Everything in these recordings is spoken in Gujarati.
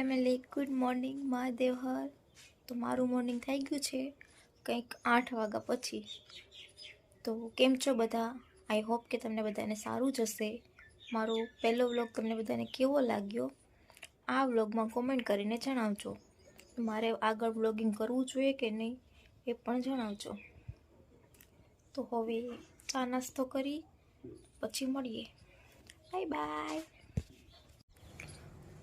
Family good morning Mahadev Har તો મારું મોર્નિંગ થઈ ગયું છે, કંઈક આઠ વાગ્યા પછી. તો કેમ છો બધા? આઈ હોપ કે તમને બધાને સારું જશે મારો પહેલો વ્લોગ તમને બધાને કેવો લાગ્યો? આ વ્લોગમાં કોમેન્ટ કરીને જણાવજો. મારે આગળ વ્લોગિંગ કરવું જોઈએ કે નહીં, એ પણ જણાવજો. તો હવે ચા નાસ્તો કરી, પછી મળીએ. બાય બાય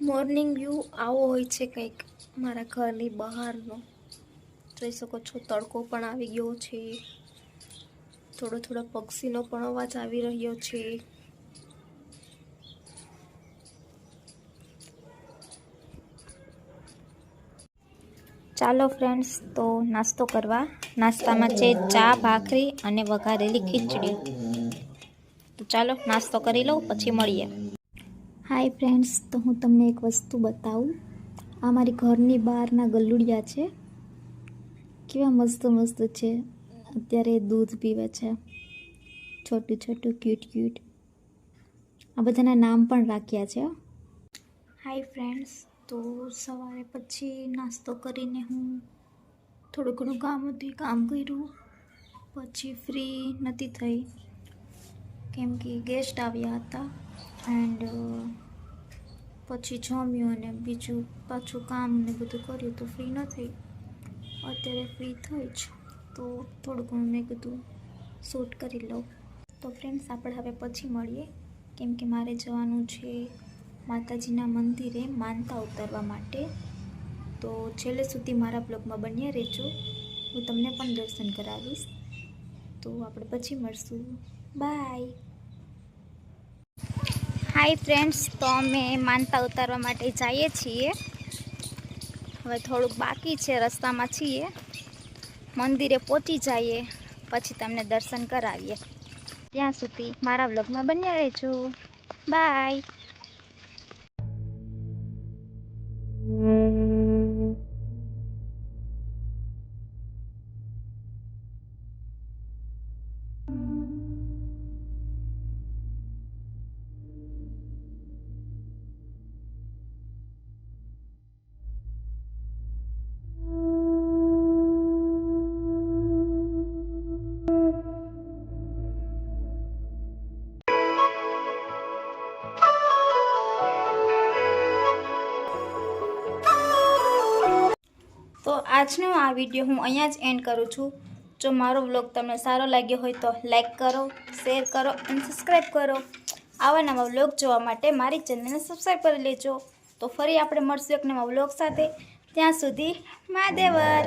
મોર્નિંગ વ્યૂ આવો હોય છે કંઈક મારા ઘરની બહારનો. જોઈ શકો છો, તડકો પણ આવી ગયો છે. થોડો થોડો પક્ષીનો પણ અવાજ આવી રહ્યો છે. ચાલો ફ્રેન્ડ્સ, તો નાસ્તો કરવા. નાસ્તામાં છે ચા, ભાખરી અને વઘારેલી ખીચડી. તો ચાલો નાસ્તો કરી લઉં, પછી મળીએ. હાય ફ્રેન્ડ્સ તો હું તમને એક વસ્તુ બતાવું. આ મારી ઘરની બહારના ગલુડિયા છે. કેવા મસ્ત મસ્ત છે. અત્યારે દૂધ પીવે છે. છોટું છોટું ક્યુટ ક્યુટ આ બધાના નામ પણ રાખ્યા છે. હાય ફ્રેન્ડ્સ તો સવારે પછી નાસ્તો કરીને હું થોડું ઘણું કામ હતું કામ કર્યું. પછી ફ્રી નથી થઈ. કેમ કે ગેસ્ટ આવ્યા હતા. એન્ડ, પછી જમ્યું અને બીજું પાછું કામ ને બધું કર્યું તો ફ્રી ન થઈ. અત્યારે ફ્રી થઈ જ. તો થોડું ઘણું મેં કીધું શૂટ કરી લઉં. તો ફ્રેન્ડ્સ આપણે હવે પછી મળીએ. કેમ કે મારે જવાનું છે માતાજીના મંદિરે માનતા ઉતરવા માટે. તો છેલ્લે સુધી મારા બ્લોગમાં બન્યા રહેજો. હું તમને પણ દર્શન કરાવીશ. તો આપણે પછી મળશું. બાય હાય ફ્રેન્ડ્સ તો અમે માનતા ઉતારવા માટે જઈએ છીએ. હવે થોડુંક બાકી છે, રસ્તામાં છીએ. મંદિરે પહોંચી જઈએ, પછી તમને દર્શન કરાવીએ. ત્યાં સુધી મારા વ્લોગમાં બન્યા રહેજો. બાય તો આજનો આ વીડિયો હું અહીંયા જ એન્ડ કરું છું. જો મારો વ્લોગ તમને સારો લાગ્યો હોય તો લાઈક કરો શેર કરો અને સબસ્ક્રાઈબ કરો. આવા નવા વ્લોગ જોવા માટે મારી ચેનલને સબસ્ક્રાઈબ કરી લેજો. તો ફરી આપણે મળશું એક નવા વ્લોગ સાથે. ત્યાં સુધી મહાદેવર